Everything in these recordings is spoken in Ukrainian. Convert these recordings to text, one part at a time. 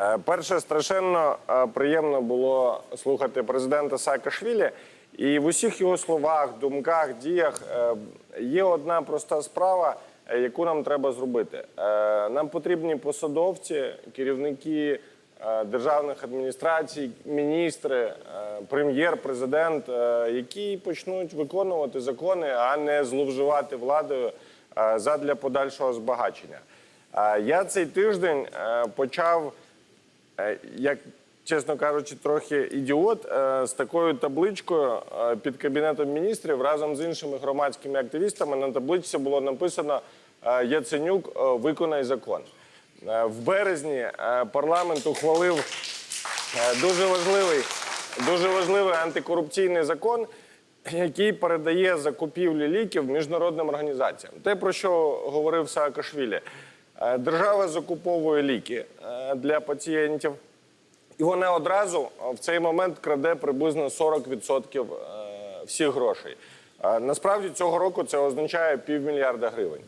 Е, Перше, страшенно е, приємно було слухати президента Саакашвілі. І в усіх його словах, думках, діях е, є одна проста справа, яку нам треба зробити. Нам потрібні посадовці, керівники державних адміністрацій, міністри, прем'єр, президент, які почнуть виконувати закони, а не зловживати владою задля подальшого збагачення. Я цей тиждень почав як чесно кажучи, трохи ідіот е, з такою табличкою е, під кабінетом міністрів разом з іншими громадськими активістами на табличці було написано е, Яценюк, е, виконай закон. Е, В березні е, парламент ухвалив е, дуже важливий, дуже важливий антикорупційний закон, який передає закупівлі ліків міжнародним організаціям. Те, про що говорив Саакашвілі. Е, Держава закуповує ліки е, для пацієнтів, і вона одразу е, в цей момент краде приблизно 40% е, всіх грошей. Насправді цього року це означає півмільярда гривень.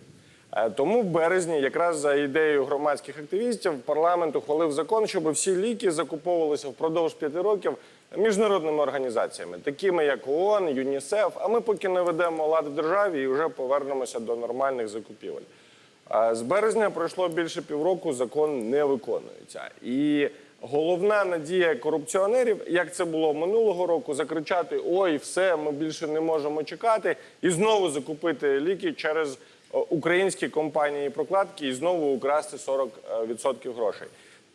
Тому в березні, якраз за ідеєю громадських активістів, парламент ухвалив закон, щоб всі ліки закуповувалися впродовж п'яти років міжнародними організаціями, такими як ООН, ЮНІСЕФ. А ми поки наведемо лад в державі і вже повернемося до нормальних закупівель. З березня пройшло більше півроку, закон не виконується. І головна надія корупціонерів, як це було минулого року, закричати: Ой, все, ми більше не можемо чекати, і знову закупити ліки через українські компанії прокладки і знову украсти 40% грошей.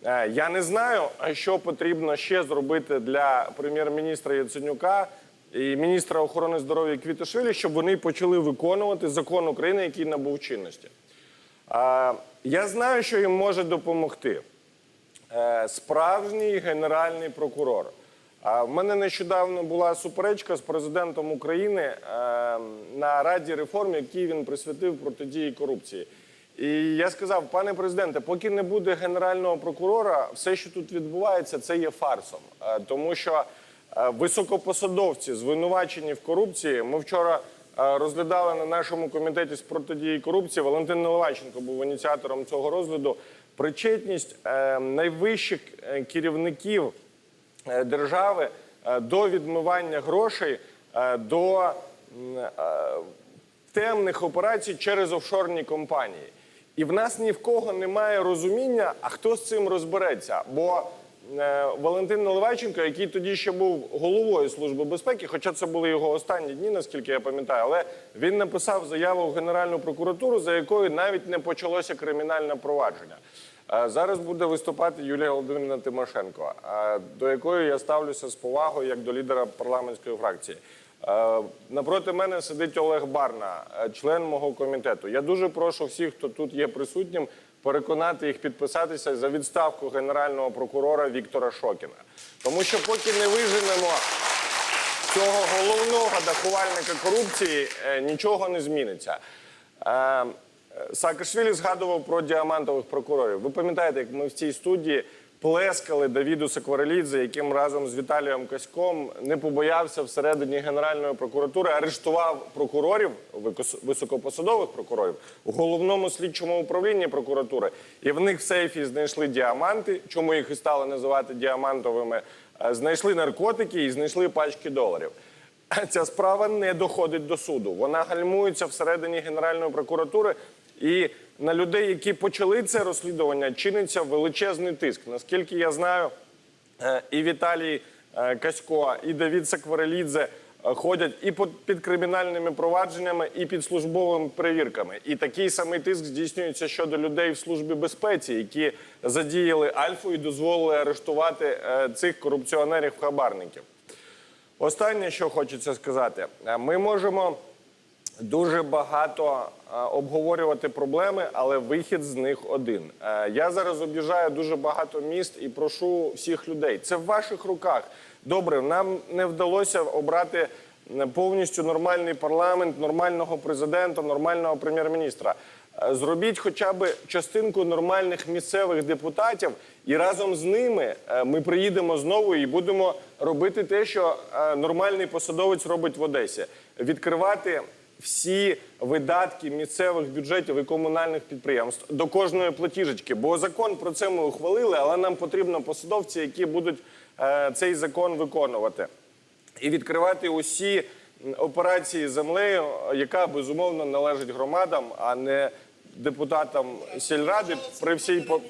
Е, Я не знаю, що потрібно ще зробити для прем'єр-міністра Яценюка і міністра охорони здоров'я Квіташвілі, щоб вони почали виконувати закон України, який набув чинності. Я знаю, що їм може допомогти Е, справжній генеральний прокурор. В мене нещодавно була суперечка з президентом України е, на Раді реформ, який він присвятив протидії корупції. І я сказав, пане президенте, поки не буде генерального прокурора, все, що тут відбувається, це є фарсом, Е, тому що високопосадовці звинувачені в корупції. Ми вчора розглядали на нашому комітеті з протидії корупції. Валентин Наливайченко був ініціатором цього розгляду. Причетність е, найвищих е, керівників е, держави е, до відмивання грошей, е, до е, темних операцій через офшорні компанії. І в нас ні в кого немає розуміння, а хто з цим розбереться. Бо е, Валентин Наливайченко, який тоді ще був головою Служби безпеки, хоча це були його останні дні, наскільки я пам'ятаю, але він написав заяву в Генеральну прокуратуру, за якою навіть не почалося кримінальне провадження. Е, Зараз буде виступати Юлія Володимирівна Тимошенко, е, до якої я ставлюся з повагою як до лідера парламентської фракції. Е, Напроти мене сидить Олег Барна, е, член мого комітету. Я дуже прошу всіх, хто тут є присутнім, переконати їх підписатися за відставку генерального прокурора Віктора Шокіна. Тому що поки не виженемо цього головного дахувальника корупції, е, нічого не зміниться. Е, Саакашвілі згадував про діамантових прокурорів. Ви пам'ятаєте, як ми в цій студії плескали Давіду Сакварелідзе, яким разом з Віталієм Каськом не побоявся всередині Генеральної прокуратури, арештував прокурорів, високопосадових прокурорів у головному слідчому управлінні прокуратури. І в них в сейфі знайшли діаманти, чому їх і стали називати діамантовими. е, Знайшли наркотики і знайшли пачки доларів. Ця справа не доходить до суду. Вона гальмується всередині Генеральної прокуратури. І на людей, які почали це розслідування, чиниться величезний тиск. Наскільки я знаю, е, і Віталій е, Касько, і Давід Сакварелідзе е, ходять і під, кримінальними провадженнями, і під службовими перевірками. І такий самий тиск здійснюється щодо людей в службі безпеці, які задіяли Альфу і дозволили арештувати цих корупціонерів-хабарників. Останнє, що хочеться сказати, ми можемо дуже багато е, обговорювати проблеми, але вихід з них один. Е, Я зараз об'їжджаю дуже багато міст і прошу всіх людей. Це в ваших руках. Добре, нам не вдалося обрати повністю нормальний парламент, нормального президента, нормального прем'єр-міністра. Е, Зробіть хоча б частинку нормальних місцевих депутатів, і разом з ними ми приїдемо знову і будемо робити те, що нормальний посадовець робить в Одесі: відкривати всі видатки місцевих бюджетів і комунальних підприємств до кожної платіжечки. Бо закон про це ми ухвалили, але нам потрібно посадовці, які будуть е, цей закон виконувати і відкривати усі операції землею, яка безумовно належить громадам, а не депутатам сільради при всій по-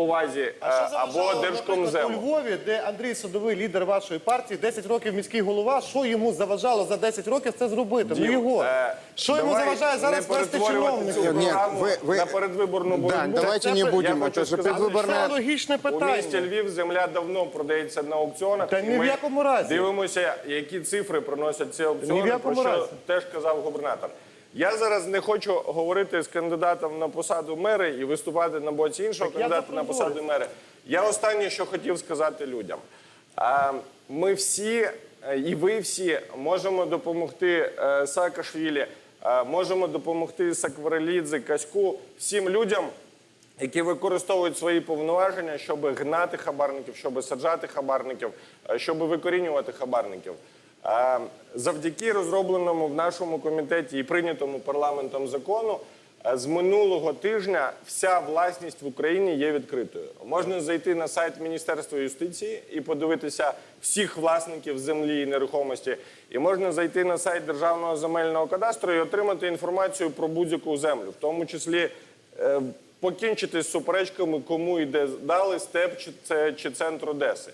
повазі е, або У держкомзему. Львові, де Андрій Садовий, лідер вашої партії, 10 років міський голова. Що йому заважало за 10 років це зробити? Ну Дім, його. е, Що йому давай заважає зараз не вести перетворювати цю чиновників? Ні, програму ви- ви- на передвиборну боротьбу. давайте Це- не це- будем. я Это же хочу сказати, предвыборная... Це логічне У місті питання. Львів земля давно продається на аукціонах. Та і ні в ми якому разі. Дивимося, які цифри приносять ці аукціони, Ні в якому про що разі. теж казав губернатор. Я зараз не хочу говорити з кандидатом на посаду мера і виступати на боці іншого Так кандидата на посаду мера. Я останнє, що хотів сказати людям. Ми всі, і ви всі, можемо допомогти е, Саакашвілі, е, можемо допомогти Сакварелідзе, Каську, всім людям, які використовують свої повноваження, щоб гнати хабарників, щоб саджати хабарників, е, щоб викорінювати хабарників. Завдяки розробленому в нашому комітеті і прийнятому парламентом закону е, з минулого тижня вся власність в Україні є відкритою. Можна зайти на сайт Міністерства юстиції і подивитися всіх власників землі і нерухомості. І можна зайти на сайт Державного земельного кадастру і отримати інформацію про будь-яку землю, в тому числі е, покінчити з суперечками, кому йде дали степ чи чи центр Одеси.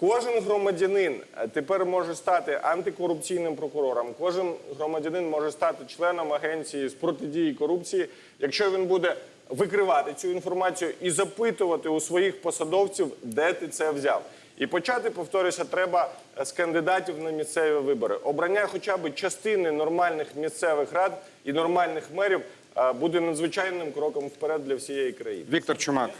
Кожен громадянин е, тепер може стати антикорупційним прокурором. Кожен громадянин може стати членом агенції з протидії корупції, якщо він буде викривати цю інформацію і запитувати у своїх посадовців, де ти це взяв. І почати, повторюся, треба е, з кандидатів на місцеві вибори. Обрання хоча б частини нормальних місцевих рад і нормальних мерів е, буде надзвичайним кроком вперед для всієї країни. Віктор Чумак.